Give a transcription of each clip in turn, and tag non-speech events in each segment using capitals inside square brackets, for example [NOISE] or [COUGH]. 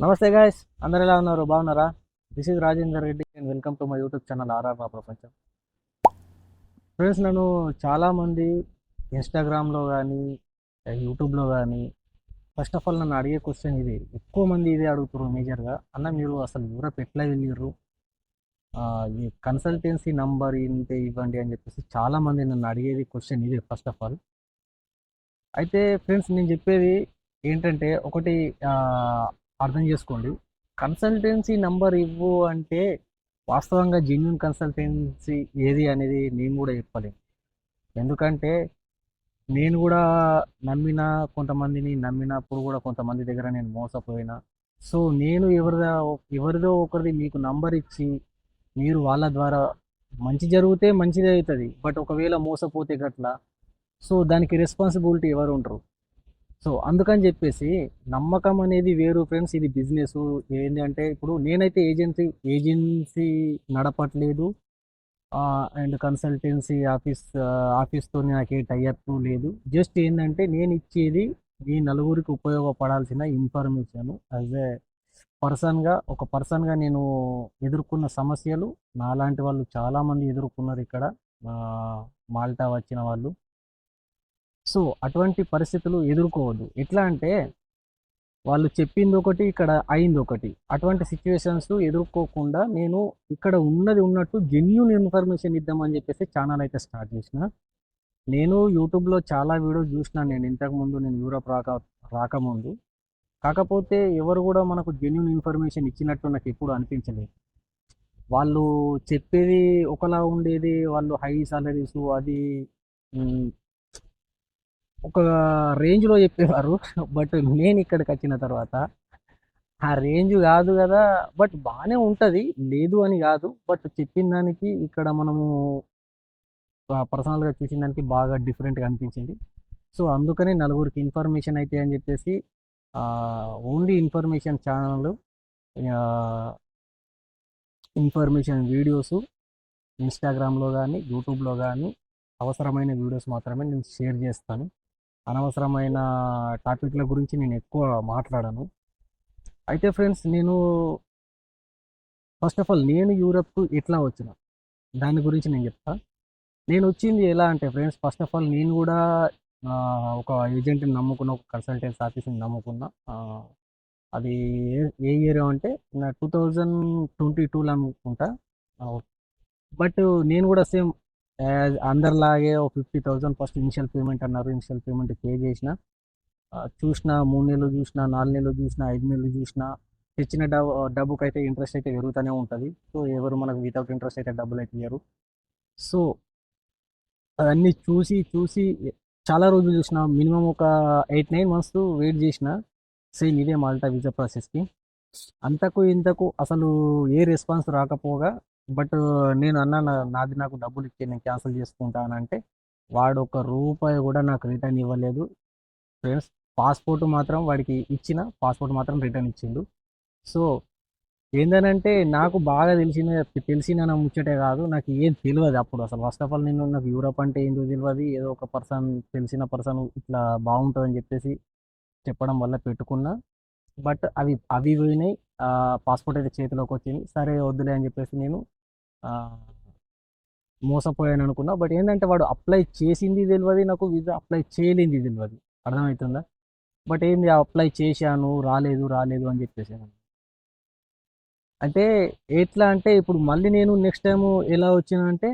నమస్తే గాయస్ అందరు ఎలా ఉన్నారు? బాగున్నారా? This is Rajender Reddy and welcome to my YouTube channel RR మా ప్రపంచం ఫ్రెండ్స్ నన్ను చాలామంది ఇన్స్టాగ్రామ్లో కానీ యూట్యూబ్లో కానీ ఫస్ట్ ఆఫ్ ఆల్ నన్ను అడిగే క్వశ్చన్ ఇది ఎక్కువ మంది ఇదే అడుగుతారు మేజర్గా అన్న మీరు అసలు యూరప్ ఎట్లా వెళ్ళిర్రు? ఈ కన్సల్టెన్సీ నంబర్ ఇంతే ఇవ్వండి అని చెప్పేసి చాలామంది నన్ను అడిగేది క్వశ్చన్ ఇదే ఫస్ట్ ఆఫ్ ఆల్ అయితే ఫ్రెండ్స్ నేను చెప్పేది ఏంటంటే ఒకటి అర్థం చేసుకోండి. కన్సల్టెన్సీ నంబర్ ఇవ్వు అంటే వాస్తవంగా జెన్యున్ కన్సల్టెన్సీ ఏది అనేది నేను కూడా చెప్పలేను. ఎందుకంటే నేను కూడా నమ్మిన కొంతమందిని నమ్మినప్పుడు కూడా కొంతమంది దగ్గర నేను మోసపోయినా. సో నేను ఎవరిదో ఎవరిదో ఒకరిది మీకు నంబర్ ఇచ్చి మీరు వాళ్ళ ద్వారా మంచి జరిగితే మంచిదే అవుతుంది. బట్ ఒకవేళ మోసపోతే గట్లా. సో దానికి రెస్పాన్సిబిలిటీ ఎవరు ఉంటారు? సో అందుకని చెప్పేసి నమ్మకం అనేది వేరు ఫ్రెండ్స్ ఇది బిజినెస్. ఏంటి అంటే ఇప్పుడు నేనైతే ఏజెన్సీ ఏజెన్సీ నడపట్లేదు. అండ్ కన్సల్టెన్సీ ఆఫీస్ ఆఫీస్తో నాకు ఏ టైఅప్ లేదు. జస్ట్ ఏంటంటే నేను ఇచ్చేది ఈ నలుగురికి ఉపయోగపడాల్సిన ఇన్ఫర్మేషన్. యాజ్ ఏ పర్సన్గా ఒక పర్సన్గా నేను ఎదుర్కొన్న సమస్యలు నాలాంటి వాళ్ళు చాలామంది ఎదుర్కొన్నారు ఇక్కడ. మాల్టా వచ్చిన వాళ్ళు. సో అటువంటి పరిస్థితులు ఎదుర్కోవద్దు. ఎట్లా అంటే వాళ్ళు చెప్పింది ఒకటి ఇక్కడ అయింది ఒకటి అటువంటి సిచ్యువేషన్స్ ఎదుర్కోకుండా నేను ఇక్కడ ఉన్నది ఉన్నట్టు జెన్యున్ ఇన్ఫర్మేషన్ ఇద్దామని చెప్పేసి ఛానల్ అయితే స్టార్ట్ చేసిన. నేను యూట్యూబ్లో చాలా వీడియోస్ చూసినా నేను. ఇంతకుముందు నేను యూరోప్ రాక రాకముందు. కాకపోతే ఎవరు కూడా మనకు జెన్యున్ ఇన్ఫర్మేషన్ ఇచ్చినట్టు నాకు ఎప్పుడు అనిపించలేదు. వాళ్ళు చెప్పేది ఒకలా ఉండేది వాళ్ళు హై సాలరీస్ అది ఒక రేంజ్లో చెప్పేవారు. బట్ నేను ఇక్కడికి వచ్చిన తర్వాత ఆ రేంజ్ కాదు కదా బట్ బాగానే ఉంటుంది. లేదు అని కాదు. బట్ చెప్పిన దానికి ఇక్కడ మనము పర్సనల్గా చూసిన దానికి బాగా డిఫరెంట్గా అనిపించింది. సో అందుకని నలుగురికి ఇన్ఫర్మేషన్ అయితే అని చెప్పేసి only information channel information videos ఇన్స్టాగ్రామ్లో కానీ యూట్యూబ్లో కానీ అవసరమైన వీడియోస్ మాత్రమే నేను షేర్ చేస్తాను. అనవసరమైన టాపిక్ల గురించి నేను ఎక్కువ మాట్లాడను. అయితే ఫ్రెండ్స్ నేను ఫస్ట్ ఆఫ్ ఆల్ నేను యూరప్కు ఎట్లా వచ్చిన? దాని గురించి నేను చెప్తా. నేను వచ్చింది ఎలా అంటే ఫ్రెండ్స్ ఫస్ట్ ఆఫ్ ఆల్ నేను కూడా ఒక ఏజెంట్ని నమ్ముకున్న ఒక కన్సల్టెన్స్ ఆఫీస్ని నమ్ముకున్నా అది ఏ ఏ ఇయర్ అంటే టూ థౌజండ్ ట్వంటీ టూలో అనుకుంటా. బట్ నేను కూడా సేమ్ యాజ్ అందరిలాగే ఒక fifty thousand first initial payment అన్నారు. ఇనిషియల్ పేమెంట్ పే చేసిన చూసిన మూడు నెలలు చూసిన నాలుగు నెలలు చూసిన ఐదు నెలలు చూసిన తెచ్చిన డబ్బు డబ్బుకి అయితే ఇంట్రెస్ట్ అయితే పెరుగుతూనే ఉంటుంది. సో ఎవరు మనకు వితౌట్ ఇంట్రెస్ట్ అయితే డబ్బులు అయితే ఇయ్యరు. సో అవన్నీ చూసి చూసి చాలా రోజులు చూసిన మినిమం ఒక ఎయిట్ నైన్ మంత్స్ వెయిట్ చేసిన సేమ్ ఇదే మాల్టా వీజా ప్రాసెస్కి అంతకు ఇంతకు అసలు ఏ రెస్పాన్స్ రాకపోగా బట్ నేను అన్నా నాది నాకు డబ్బులు ఇచ్చి నేను క్యాన్సిల్ చేసుకుంటానంటే వాడు ఒక రూపాయి కూడా నాకు రిటర్న్ ఇవ్వలేదు. ఫ్రెండ్స్ పాస్పోర్ట్ మాత్రం వాడికి ఇచ్చిన పాస్పోర్ట్ మాత్రం రిటర్న్ ఇచ్చిండు. సో ఏందనంటే నాకు బాగా తెలిసిన తెలిసిన నా ముచ్చటే కాదు నాకు ఏం తెలియదు అప్పుడు అసలు. ఫస్ట్ ఆఫ్ ఆల్ నేను నాకు యూరప్ అంటే ఏందో తెలియదు ఏదో ఒక పర్సన్ తెలిసిన పర్సన్ ఇట్లా బాగుంటుందని చెప్పేసి చెప్పడం వల్ల పెట్టుకున్నా. బట్ అవి అవి పోయినాయి. పాస్పోర్ట్ అయితే చేతిలోకి వచ్చింది. సరే వద్దులే అని చెప్పేసి నేను మోసపోయాను అనుకున్నా. బట్ ఏంటంటే వాడు అప్లై చేసింది తెలియదు నాకు వీసా అప్లై చేయలేంది తెలియదు అర్థమవుతుందా బట్ ఏంది అప్లై చేశాను రాలేదు రాలేదు అని చెప్పేసాను అంటే ఎట్లా అంటే ఇప్పుడు మళ్ళీ నేను నెక్స్ట్ టైం ఎలా వచ్చినంటే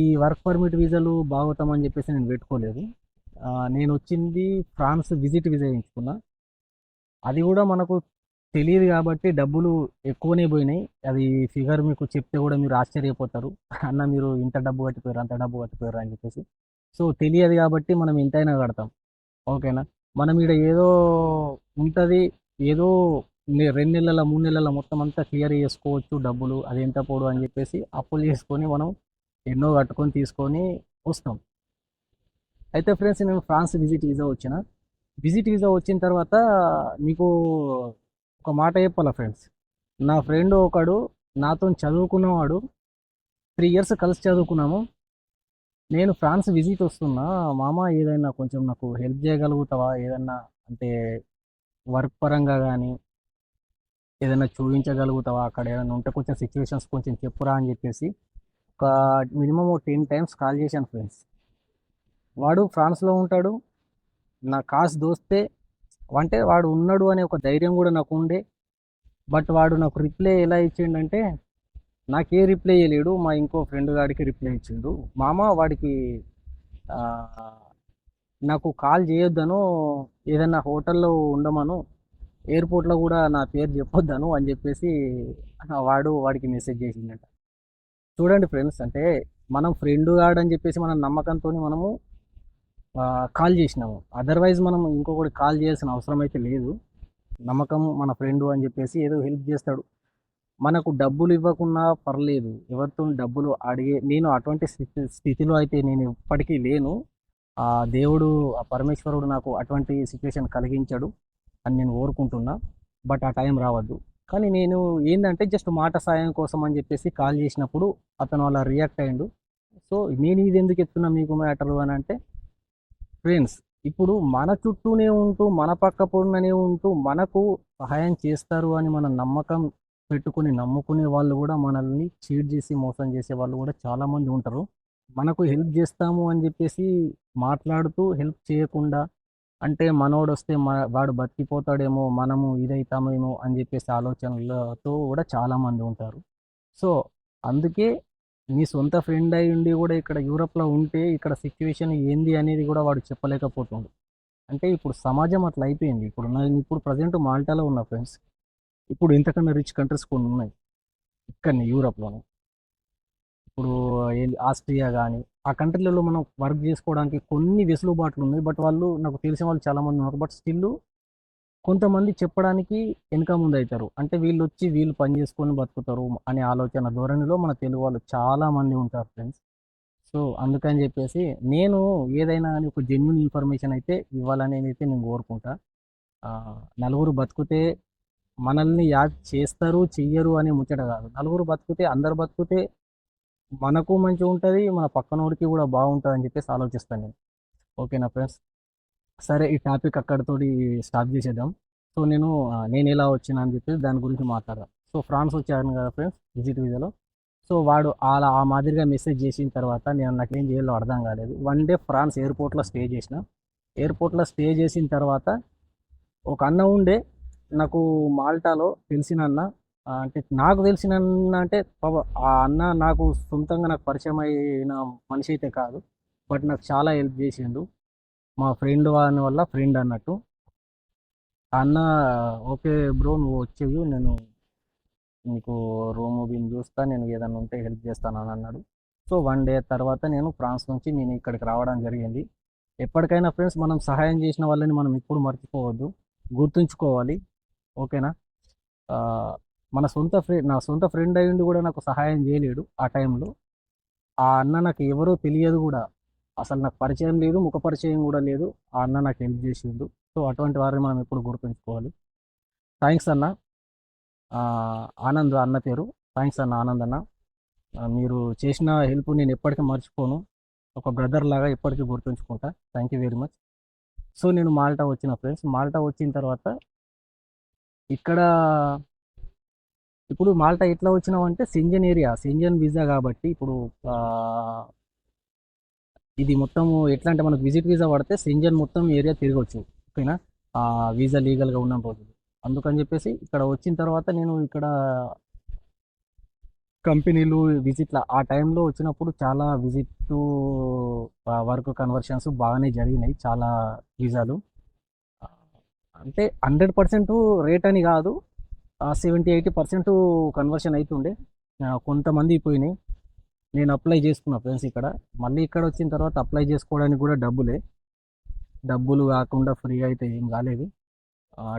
ఈ వర్క్ పర్మిట్ వీసాలు బాగుతామని చెప్పేసి నేను పెట్టుకోలేదు. నేను వచ్చింది ఫ్రాన్స్ విజిట్ వీసా ఎంచుకున్నా అది కూడా మనకు తెలియదు కాబట్టి డబ్బులు ఎక్కువనే పోయినాయి. అది ఫిగర్ మీకు చెప్తే కూడా మీరు ఆశ్చర్యపోతారు. [LAUGHS] అన్న మీరు ఇంత డబ్బు కట్టిపోయారు అంత డబ్బు కట్టిపోయారు అని చెప్పేసి. సో తెలియదు కాబట్టి మనం ఎంతైనా కడతాం. ఓకేనా? మనం ఇక్కడ ఏదో ఉంటుంది ఏదో రెండు నెలల మూడు నెలల మొత్తం అంతా క్లియర్ చేసుకోవచ్చు డబ్బులు అది ఎంత పోడు అని చెప్పేసి అప్పులు చేసుకొని మనం ఎన్నో కట్టుకొని తీసుకొని వస్తాం. అయితే ఫ్రెండ్స్ నేను ఫ్రాన్స్ విజిట్ వీసా వచ్చిన. విజిట్ వీసా వచ్చిన తర్వాత మీకు ఒక మాట చెప్పాలా ఫ్రెండ్స్ నా ఫ్రెండ్ ఒకడు నాతో చదువుకున్నవాడు త్రీ ఇయర్స్ కలిసి చదువుకున్నాము. నేను ఫ్రాన్స్ విజిట్ వస్తున్నా. మామ ఏదైనా కొంచెం నాకు హెల్ప్ చేయగలుగుతావా? ఏదన్నా అంటే వర్క్ పరంగా కానీ ఏదైనా చూపించగలుగుతావా? అక్కడ ఏదైనా ఉంటే కొంచెం సిచ్యువేషన్స్ కొంచెం చెప్పురా అని చెప్పేసి ఒక మినిమం టెన్ టైమ్స్ కాల్ చేశాను ఫ్రెండ్స్ వాడు ఫ్రాన్స్లో ఉంటాడు. నా కాస్ దోస్తే అంటే వాడు ఉన్నాడు అనే ఒక ధైర్యం కూడా నాకు ఉండే. బట్ వాడు నాకు రిప్లై ఎలా ఇచ్చిండంటే నాకే రిప్లై చేయలేడు మా ఇంకో ఫ్రెండ్ గాడికి రిప్లై ఇచ్చిండు. మామ వాడికి నాకు కాల్ చేయొద్దను ఏదైనా హోటల్లో ఉండమను ఎయిర్పోర్ట్లో కూడా నా పేరు చెప్పొద్దను అని చెప్పేసి వాడు వాడికి మెసేజ్ చేసిందంట చూడండి ఫ్రెండ్స్ అంటే మనం ఫ్రెండ్ గాడని చెప్పేసి మన నమ్మకంతో మనము కాల్ చేసినాము. అదర్వైజ్ మనం ఇంకొకటి కాల్ చేయాల్సిన అవసరం అయితే లేదు. నమ్మకం మన ఫ్రెండు అని చెప్పేసి ఏదో హెల్ప్ చేస్తాడు. మనకు డబ్బులు ఇవ్వకున్నా పర్లేదు. ఎవరితో డబ్బులు అడిగే నేను అటువంటి స్థితి స్థితిలో అయితే నేను ఇప్పటికీ లేను. ఆ దేవుడు ఆ పరమేశ్వరుడు నాకు అటువంటి సిచ్యువేషన్ కలిగించాడు అని నేను కోరుకుంటున్నా. బట్ ఆ టైం రావద్దు. కానీ నేను ఏంటంటే జస్ట్ మాట సాయం కోసం అని చెప్పేసి కాల్ చేసినప్పుడు అతను అలా రియాక్ట్ అయ్యిండు. సో నేను ఇది ఎందుకు ఎత్తున్నా మీకు మ్యాటర్ అని అంటే ఫ్రెండ్స్ ఇప్పుడు మన చుట్టూనే ఉంటూ మన పక్క పొడిననే ఉంటూ మనకు సహాయం చేస్తారు అని మన నమ్మకం పెట్టుకుని నమ్ముకునే వాళ్ళు కూడా మనల్ని చీట్ చేసి మోసం చేసే వాళ్ళు కూడా చాలామంది ఉంటారు. మనకు హెల్ప్ చేస్తాము అని చెప్పేసి మాట్లాడుతూ హెల్ప్ చేయకుండా అంటే మనోడు వస్తే మన వాడు బతికిపోతాడేమో మనము ఇదైతామేమో అని చెప్పేసి ఆలోచనలతో కూడా చాలామంది ఉంటారు. సో అందుకే నీ సొంత ఫ్రెండ్ అయి ఉండి కూడా ఇక్కడ యూరప్లో ఉంటే ఇక్కడ సిచ్యువేషన్ ఏంది అనేది కూడా వాడు చెప్పలేకపోతుండు. అంటే ఇప్పుడు సమాజం అట్లా అయిపోయింది. ఇప్పుడు నేను ఇప్పుడు ప్రజెంట్ మాల్టాలో ఉన్న ఫ్రెండ్స్ ఇప్పుడు ఇంతకన్నా రిచ్ కంట్రీస్ కొన్ని ఉన్నాయి. ఇక్కడనే యూరప్లోనే ఇప్పుడు ఆస్ట్రియా కానీ ఆ కంట్రీలలో మనం వర్క్ చేసుకోవడానికి కొన్ని వెసులుబాట్లు ఉన్నాయి. బట్ వాళ్ళు నాకు తెలిసిన వాళ్ళు చాలామంది ఉన్నారు. బట్ స్టిల్ కొంతమంది చెప్పడానికి వెనక ముందు అవుతారు అంటే వీళ్ళు వచ్చి వీళ్ళు పని చేసుకొని బతుకుతారు అనే ఆలోచన ధోరణిలో మన తెలుగు వాళ్ళు చాలామంది ఉంటారు ఫ్రెండ్స్. సో అందుకని చెప్పేసి నేను ఏదైనా కానీ ఒక జెన్యున్ ఇన్ఫర్మేషన్ అయితే ఇవ్వాలని అయితే నేను కోరుకుంటా. నలుగురు బతికితే మనల్ని యాద్ చేస్తారు చెయ్యరు అనే ముచ్చట కాదు. నలుగురు బతికితే అందరు బతికితే మనకు మంచిగా ఉంటుంది మన పక్కనోడికి కూడా బాగుంటుంది అని చెప్పేసి ఆలోచిస్తాను నేను. ఓకేనా ఫ్రెండ్స్? సరే ఈ టాపిక్ అక్కడతోటి స్టాప్ చేసేద్దాం. సో నేను నేను ఎలా వచ్చినా అని చెప్పి దాని గురించి మాట్లాడదాం. సో ఫ్రాన్స్ వచ్చాను కదా ఫ్రెండ్స్ విజిట్ వీజాలో సో వాడు అలా ఆ మాదిరిగా మెసేజ్ చేసిన తర్వాత నేను నాకు ఏం చేయాలో అర్థం కాలేదు. వన్ డే ఫ్రాన్స్ ఎయిర్పోర్ట్లో స్టే చేసిన. ఎయిర్పోర్ట్లో స్టే చేసిన తర్వాత ఒక అన్న ఉండే నాకు మాల్టాలో తెలిసిన అన్న అంటే నాకు తెలిసిన అన్న అంటే పాప ఆ అన్న నాకు సొంతంగా నాకు పరిచయం అయిన మనిషి అయితే కాదు బట్ నాకు చాలా హెల్ప్ చేసిండు. మా ఫ్రెండ్ వాని వల్ల ఫ్రెండ్ అన్నట్టు. ఆ అన్న ఓకే బ్రో నువ్వు వచ్చేవి నేను నీకు రూమ్ బిన్ చూస్తా నేను ఏదైనా ఉంటే హెల్ప్ చేస్తాను అని అన్నాడు. సో వన్ డే తర్వాత నేను ఫ్రాన్స్ నుంచి నేను ఇక్కడికి రావడం జరిగింది. ఎప్పటికైనా ఫ్రెండ్స్ మనం సహాయం చేసిన వాళ్ళని మనం ఎప్పుడు మర్చిపోవద్దు. గుర్తుంచుకోవాలి. ఓకేనా? మన సొంత ఫ్రెండ్ నా సొంత ఫ్రెండ్ అయ్యిండి కూడా నాకు సహాయం చేయలేడు ఆ టైంలో. ఆ అన్న నాకు ఎవరో తెలియదు కూడా. అసలు నాకు పరిచయం లేదు ముఖ పరిచయం కూడా లేదు. ఆ అన్న నాకు హెల్ప్ చేసిండు. సో అటువంటి వారిని మనం ఎప్పుడు గుర్తుంచుకోవాలి. థ్యాంక్స్ అన్న. ఆనంద్ అన్న పేరు. థ్యాంక్స్ అన్న ఆనంద్ అన్న. మీరు చేసిన హెల్ప్ నేను ఎప్పటికీ మర్చిపోను. ఒక బ్రదర్ లాగా ఎప్పటికీ గుర్తుంచుకుంటా. Thank you very much so నేను మాల్టా వచ్చిన ఫ్రెండ్స్ మాల్టా వచ్చిన తర్వాత ఇక్కడ ఇప్పుడు మాల్టా ఎట్లా వచ్చినామంటే సెంజన్ ఏరియా సెంజన్ వీసా కాబట్టి ఇప్పుడు ఇది మొత్తం ఎట్లా అంటే మనకు విజిట్ వీసా పడితే సింజన్ మొత్తం ఏరియా తిరగవచ్చు ఓకేనా? ఆ వీసా లీగల్గా ఉన్న రోజులు అందుకని చెప్పేసి ఇక్కడ వచ్చిన తర్వాత నేను ఇక్కడ కంపెనీలు విజిట్ల ఆ టైంలో వచ్చినప్పుడు చాలా విజిట్ వర్క్ కన్వర్షన్స్ బాగానే జరిగినాయి చాలా వీసాలు అంటే హండ్రెడ్ పర్సెంట్ రేట్ అని కాదు సెవెంటీ ఎయిటీ పర్సెంట్ కన్వర్షన్ అవుతుండే కొంతమంది పోయినాయి. నేను అప్లై చేసుకున్నా ఫ్రెండ్స్ ఇక్కడ. మళ్ళీ ఇక్కడ వచ్చిన తర్వాత అప్లై చేసుకోవడానికి కూడా డబ్బులే. డబ్బులు కాకుండా ఫ్రీ అయితే ఏం కాలేదు.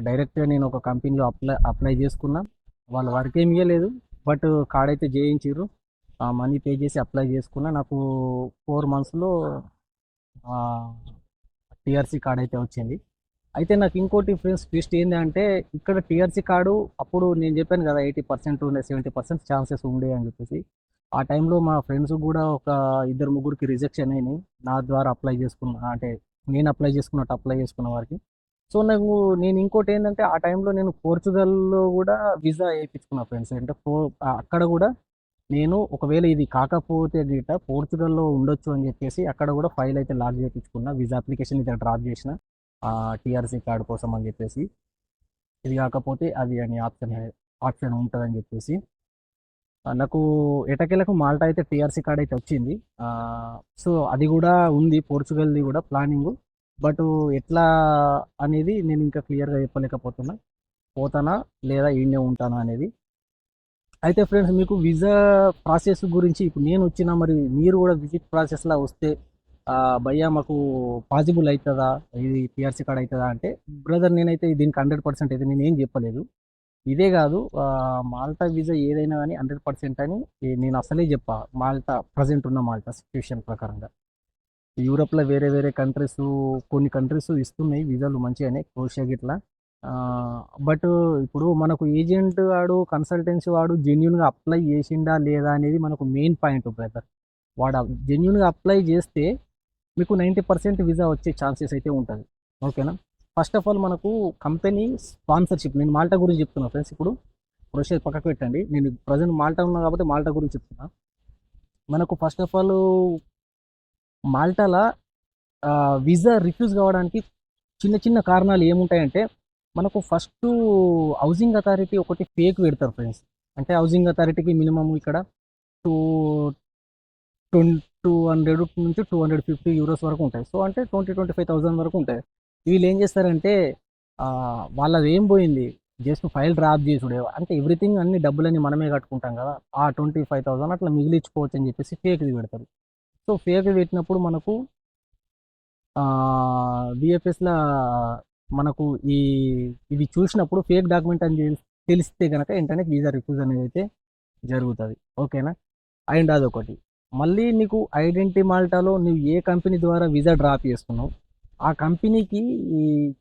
డైరెక్ట్గా నేను ఒక కంపెనీలో అప్లై అప్లై చేసుకున్నా. వాళ్ళు వర్క్ ఏమి ఇవ్వలేదు బట్ కార్డ్ అయితే చేయించారు మనీ పే చేసి అప్లై చేసుకున్నా. నాకు ఫోర్ మంత్స్లో టీఆర్సీ కార్డ్ అయితే వచ్చింది. అయితే నాకు ఇంకోటి ఫ్రెండ్స్ ట్విస్ట్ ఏంటంటే ఇక్కడ టీఆర్సీ కార్డు అప్పుడు నేను చెప్పాను కదా ఎయిటీ పర్సెంట్ ఉండే సెవెంటీ పర్సెంట్ ఛాన్సెస్ ఉండే అని చెప్పేసి. ఆ టైంలో మా ఫ్రెండ్స్ కూడా ఒక ఇద్దరు ముగ్గురికి రిజెక్షన్ అయినాయి. నా ద్వారా అప్లై చేసుకున్న అంటే నేను అప్లై చేసుకున్నట్టు అప్లై చేసుకున్న వారికి. సో నాకు నేను ఇంకోటి ఏంటంటే ఆ టైంలో నేను పోర్చుగల్లో కూడా వీసా వేయించుకున్నా ఫ్రెండ్స్ అంటే పో అక్కడ కూడా నేను ఒకవేళ ఇది కాకపోతే గిట పోర్చుగల్లో ఉండొచ్చు అని చెప్పేసి అక్కడ కూడా ఫైల్ అయితే లాక్ చేయించుకున్నా. వీసా అప్లికేషన్ ఇక్కడ డ్రాప్ చేసిన. టీఆర్సీ కార్డు కోసం అని చెప్పేసి. ఇది కాకపోతే అది అని ఆప్షన్ ఆప్షన్ ఉంటుందని చెప్పేసి. నాకు ఎటకెలకు మాల్టా అయితే టీఆర్సీ కార్డ్ అయితే వచ్చింది సో అది కూడా ఉంది పోర్చుగల్ది కూడా ప్లానింగ్. బట్ ఎట్లా అనేది నేను ఇంకా క్లియర్గా చెప్పలేకపోతున్నా. పోతానా లేదా ఈయనే ఉంటానా అనేది. అయితే ఫ్రెండ్స్ మీకు వీసా ప్రాసెస్ గురించి ఇప్పుడు నేను వచ్చిన మరి మీరు కూడా విజిట్ ప్రాసెస్లో వస్తే భయ్యా మాకు పాసిబుల్ అవుతుందా ఇది పిఆర్సీ కార్డ్ అవుతుందా అంటే బ్రదర్ నేనైతే దీనికి హండ్రెడ్ పర్సెంట్ అయితే నేను ఏం చెప్పలేదు. ఇదే కాదు మాల్టా వీసా ఏదైనా కానీ హండ్రెడ్ పర్సెంట్ అని నేను అసలే చెప్పా. మాల్టా ప్రజెంట్ ఉన్న మాల్టా సిచ్యువేషన్ ప్రకారంగా. యూరోప్లో వేరే వేరే కంట్రీస్ కొన్ని కంట్రీస్ ఇస్తున్నాయి వీసాలు మంచిగానే క్రోషియా గిట్లా. బట్ ఇప్పుడు మనకు ఏజెంట్ వాడు కన్సల్టెన్సీ వాడు జెన్యున్గా అప్లై చేసిండా లేదా అనేది మనకు మెయిన్ పాయింట్ బ్రదర్. వాడు జెన్యున్గా అప్లై చేస్తే మీకు నైంటీ పర్సెంట్ వీసా వచ్చే ఛాన్సెస్ అయితే ఉంటుంది. ఓకేనా? ఫస్ట్ ఆఫ్ ఆల్ మనకు కంపెనీ స్పాన్సర్షిప్ నేను మాల్టా గురించి చెప్తున్నా ఫ్రెండ్స్ ఇప్పుడు ప్రొసెస్ పక్కకు పెట్టండి. నేను ప్రజెంట్ మాల్టా ఉన్నా కాబట్టి మాల్టా గురించి చెప్తున్నా. మనకు ఫస్ట్ ఆఫ్ ఆల్ మాల్టాలో వీసా రిఫ్యూజ్ కావడానికి చిన్న చిన్న కారణాలు ఏముంటాయంటే మనకు ఫస్ట్ హౌసింగ్ అథారిటీ ఒకటి ఫేక్ పెడతారు ఫ్రెండ్స్ అంటే హౌసింగ్ అథారిటీకి మినిమం ఇక్కడ టూ టూ హండ్రెడ్ నుంచి టూ హండ్రెడ్ ఫిఫ్టీ యూరోస్ వరకు ఉంటాయి. సో అంటే ట్వంటీ ట్వంటీ ఫైవ్ థౌసండ్ వరకు ఉంటాయి. వీళ్ళు ఏం చేస్తారంటే వాళ్ళది ఏం పోయింది? జస్ట్ ఫైల్ డ్రాప్ చేసుడే అంటే ఎవ్రీథింగ్ అన్ని డబ్బులన్నీ మనమే కట్టుకుంటాం కదా ఆ ట్వంటీ ఫైవ్ థౌసండ్ అట్లా మిగిలించుకోవచ్చు అని చెప్పేసి ఫేక్ది పెడతారు. సో ఫేక్ పెట్టినప్పుడు మనకు విఎఫ్ఎస్లో మనకు ఈ ఇవి చూసినప్పుడు ఫేక్ డాక్యుమెంట్ అని తెలిస్తే కనుక వెంటనే వీసా రిఫ్యూజ్ అనేది అయితే జరుగుతుంది. ఓకేనా? అండ్ అదొకటి. మళ్ళీ నీకు ఐడెంటిటీ మాల్టాలో నువ్వు ఏ కంపెనీ ద్వారా వీసా డ్రాప్ చేసుకున్నావు? ఆ కంపెనీకి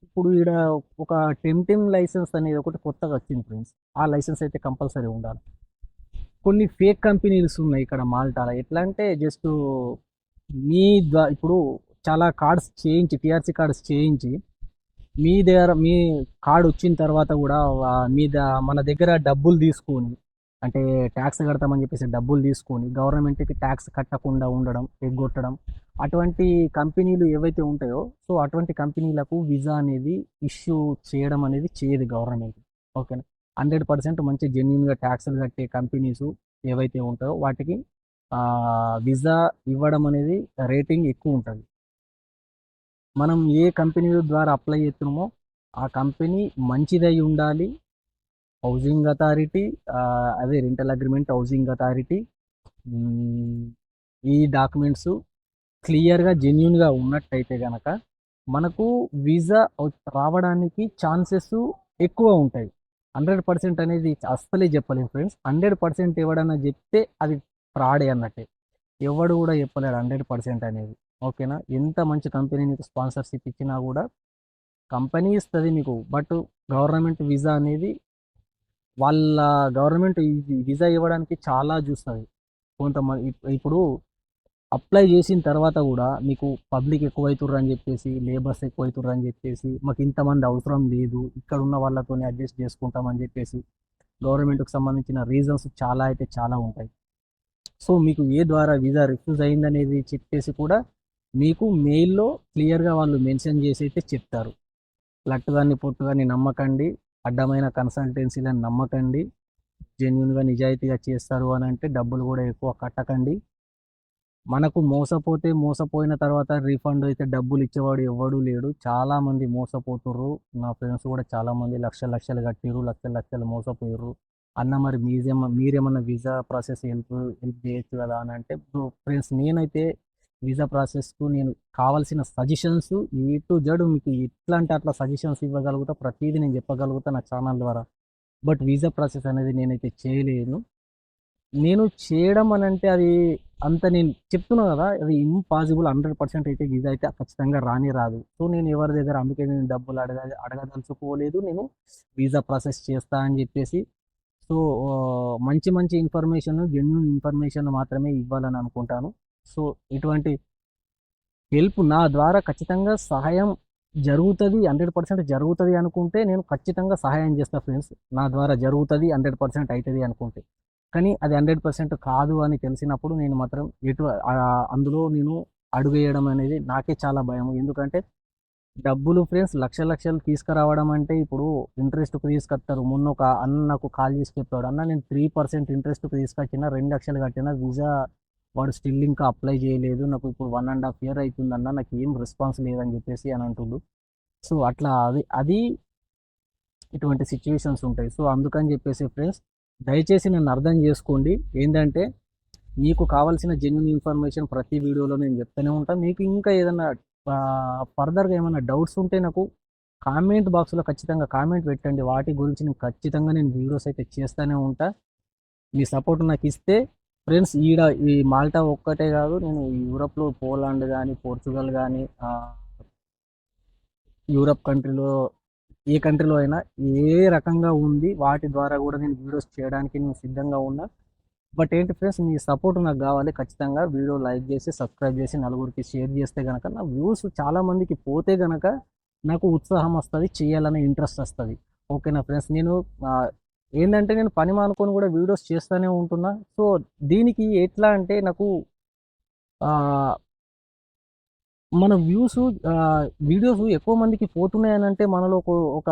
ఇప్పుడు ఈడ ఒక టెంటెమ్ లైసెన్స్ అనేది ఒకటి కొత్తగా వచ్చింది ఫ్రెండ్స్. ఆ లైసెన్స్ అయితే కంపల్సరీ ఉండాలి. కొన్ని ఫేక్ కంపెనీస్ ఉన్నాయి ఇక్కడ మాల్టాలో. ఎట్లా అంటే జస్ట్ మీ ద్వా ఇప్పుడు చాలా కార్డ్స్ చేయించి టీఆర్సీ కార్డ్స్ చేయించి మీ దగ్గర మీ కార్డు వచ్చిన తర్వాత కూడా మీ ద- మన దగ్గర డబ్బులు తీసుకొని అంటే ట్యాక్స్ కడతామని చెప్పేసి డబ్బులు తీసుకొని గవర్నమెంట్కి ట్యాక్స్ కట్టకుండా ఉండడం ఎగ్గొట్టడం అటువంటి కంపెనీలు ఏవైతే ఉంటాయో సో అటువంటి కంపెనీలకు వీసా అనేది ఇష్యూ చేయడం అనేది చేయదు గవర్నమెంట్. ఓకేనా? హండ్రెడ్ పర్సెంట్ మంచి జెన్యున్గా ట్యాక్స్లు కట్టే కంపెనీస్ ఏవైతే ఉంటాయో వాటికి వీసా ఇవ్వడం అనేది రేటింగ్ ఎక్కువ ఉంటుంది. మనం ఏ కంపెనీ ద్వారా అప్లై చేస్తున్నామో ఆ కంపెనీ మంచిదై ఉండాలి. హౌసింగ్ అథారిటీ అదే రెంటల్ అగ్రిమెంట్ హౌసింగ్ అథారిటీ ఈ డాక్యుమెంట్స్ క్లియర్గా జెన్యున్గా ఉన్నట్టయితే కనుక మనకు వీసా రావడానికి ఛాన్సెస్ ఎక్కువ ఉంటాయి. హండ్రెడ్ పర్సెంట్ అనేది అస్సలే చెప్పలేం ఫ్రెండ్స్. హండ్రెడ్ పర్సెంట్ ఎవడన్నా చెప్తే అది ఫ్రాడే అన్నట్టే. ఎవడు కూడా చెప్పలేడు హండ్రెడ్ పర్సెంట్ అనేది. ఓకేనా? ఎంత మంచి కంపెనీ నీకు స్పాన్సర్షిప్ ఇచ్చినా కూడా కంపెనీ ఇస్తుంది నీకు. బట్ గవర్నమెంట్ వీసా అనేది వాళ్ళ గవర్నమెంట్ వీసా ఇవ్వడానికి చాలా చూస్తుంది. కొంతమంది ఇప్పుడు అప్లై చేసిన తర్వాత కూడా మీకు పబ్లిక్ ఎక్కువైతుర్రు అని చెప్పేసి లేబర్స్ ఎక్కువైతుర్రు అని చెప్పేసి మాకు ఇంతమంది అవసరం లేదు ఇక్కడ ఉన్న వాళ్ళతోనే అడ్జస్ట్ చేసుకుంటామని చెప్పేసి గవర్నమెంట్కి సంబంధించిన రీజన్స్ చాలా అయితే చాలా ఉంటాయి. సో మీకు ఏ ద్వారా వీసా రిఫ్యూజ్ అయిందనేది చెప్పేసి కూడా మీకు మెయిల్లో క్లియర్గా వాళ్ళు మెన్షన్ చేసి అయితే చెప్తారు. లట్టుగాని పొట్టుగాని నమ్మకండి అడ్డమైన కన్సల్టెన్సీలను నమ్మకండి జెన్యున్గా నిజాయితీగా చేస్తారు అని అంటే డబ్బులు కూడా ఎక్కువ కట్టకండి. మనకు మోసపోతే మోసపోయిన తర్వాత రీఫండ్ అయితే డబ్బులు ఇచ్చేవాడు ఎవడు లేడు. చాలా మంది మోసపోతుర్రు. నా ఫ్రెండ్స్ కూడా చాలా మంది లక్ష లక్షలు కట్టిర్రు లక్ష లక్షలు మోసపోయారు అన్న మరి మీరేమ మీరేమన్నా వీసా ప్రాసెస్ హెల్ప్ హెల్ప్ చేయొచ్చు కదా అని అంటే ఫ్రెండ్స్ నేనైతే వీసా ప్రాసెస్కు నేను కావాల్సిన సజెషన్స్ ఏ టు జడ్ మీకు ఎట్లా అంటే అట్లా సజెషన్స్ ఇవ్వగలుగుతా ప్రతిదీ నేను చెప్పగలుగుతా నా ఛానల్ ద్వారా. బట్ వీసా ప్రాసెస్ అనేది నేనైతే చేయలేను. నేను చేయడం అని అంటే అది అంత నేను చెప్తున్నా కదా అది ఇంపాసిబుల్ హండ్రెడ్ పర్సెంట్ అయితే ఇది అయితే ఖచ్చితంగా రాని రాదు. సో నేను ఎవరి దగ్గర అందుకే నేను డబ్బులు అడగ అడగదలుచుకోలేదు. నేను వీసా ప్రాసెస్ చేస్తా అని చెప్పేసి సో మంచి మంచి ఇన్ఫర్మేషన్ జెన్యున్ ఇన్ఫర్మేషన్ మాత్రమే ఇవ్వాలని అనుకుంటాను. సో ఇటువంటి హెల్ప్ నా ద్వారా ఖచ్చితంగా సహాయం జరుగుతుంది హండ్రెడ్ పర్సెంట్ జరుగుతుంది అనుకుంటే నేను ఖచ్చితంగా సహాయం చేస్తాను ఫ్రెండ్స్ నా ద్వారా జరుగుతుంది హండ్రెడ్ పర్సెంట్ అవుతుంది అనుకుంటే. కానీ అది హండ్రెడ్ పర్సెంట్ కాదు అని తెలిసినప్పుడు నేను మాత్రం ఎటు అందులో నేను అడుగు వేయడం అనేది నాకే చాలా భయం. ఎందుకంటే డబ్బులు ఫ్రెండ్స్ లక్ష లక్షలు తీసుకురావడం అంటే ఇప్పుడు ఇంట్రెస్ట్కి తీసుకొస్తారు. మొన్న ఒక అన్న నాకు కాల్ చేసి చెప్పాడు అన్న నేను త్రీ పర్సెంట్ ఇంట్రెస్ట్కి తీసుకొచ్చిన రెండు లక్షలు కట్టిన వీసా వాడు స్టిల్ ఇంకా అప్లై చేయలేదు. నాకు ఇప్పుడు వన్ అండ్ హాఫ్ ఇయర్ అవుతుందన్న నాకు ఏం రెస్పాన్స్ లేదని చెప్పేసి అని అంటుండు. సో అట్లా అది అది ఇటువంటి సిచ్యువేషన్స్ ఉంటాయి. సో అందుకని చెప్పేసి ఫ్రెండ్స్ దయచేసి నన్ను అర్థం చేసుకోండి. ఏంటంటే మీకు కావాల్సిన జెన్యున్ ఇన్ఫర్మేషన్ ప్రతి వీడియోలో నేను చెప్తూనే ఉంటాను మీకు ఇంకా ఏదైనా ఫర్దర్గా ఏమైనా డౌట్స్ ఉంటే నాకు కామెంట్ బాక్స్లో ఖచ్చితంగా కామెంట్ పెట్టండి. వాటి గురించి నేను ఖచ్చితంగా నేను వీడియోస్ అయితే చేస్తూనే ఉంటా. మీ సపోర్ట్ నాకు ఇస్తే ఫ్రెండ్స్ ఈడ ఈ మాల్టా ఒక్కటే కాదు నేను యూరప్లో పోలాండ్ కానీ పోర్చుగల్ కానీ యూరప్ కంట్రీలో ఏ కంట్రీలో అయినా ఏ రకంగా ఉంది వాటి ద్వారా కూడా నేను వీడియోస్ చేయడానికి నేను సిద్ధంగా ఉన్నా. బట్ ఏంటి ఫ్రెండ్స్ మీ సపోర్ట్ నాకు కావాలి. ఖచ్చితంగా వీడియో లైక్ చేసి సబ్స్క్రైబ్ చేసి నలుగురికి షేర్ చేస్తే కనుక నా వ్యూస్ చాలామందికి పోతే కనుక నాకు ఉత్సాహం వస్తుంది చేయాలనే ఇంట్రెస్ట్ వస్తుంది. ఓకేనా ఫ్రెండ్స్? నేను ఏంటంటే నేను పని మానుకొని కూడా వీడియోస్ చేస్తూనే ఉంటున్నా. సో దీనికి ఎట్లా అంటే నాకు మన వ్యూస్ వీడియోస్ ఎక్కువ మందికి పోతున్నాయని అంటే మనలో ఒక- ఒక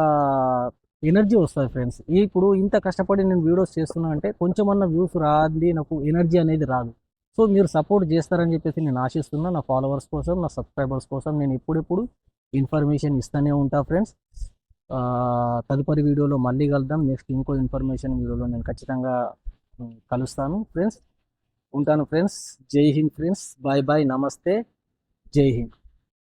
ఎనర్జీ వస్తుంది ఫ్రెండ్స్. ఇప్పుడు ఇంత కష్టపడి నేను వీడియోస్ చేస్తున్నా అంటే కొంచెమన్నా వ్యూస్ రాది నాకు ఎనర్జీ అనేది రాదు. సో మీరు సపోర్ట్ చేస్తారని చెప్పేసి నేను ఆశిస్తున్నా. నా ఫాలోవర్స్ కోసం నా సబ్స్క్రైబర్స్ కోసం నేను ఎప్పుడెప్పుడు ఇన్ఫర్మేషన్ ఇస్తూనే ఉంటా ఫ్రెండ్స్. తదుపరి వీడియోలో మళ్ళీ కలుద్దాం. నెక్స్ట్ ఇంకో ఇన్ఫర్మేషన్ వీడియోలో నేను ఖచ్చితంగా కలుస్తాను ఫ్రెండ్స్. ఉంటాను ఫ్రెండ్స్. జై హింద్ ఫ్రెండ్స్. Bye bye. నమస్తే. జై హింద్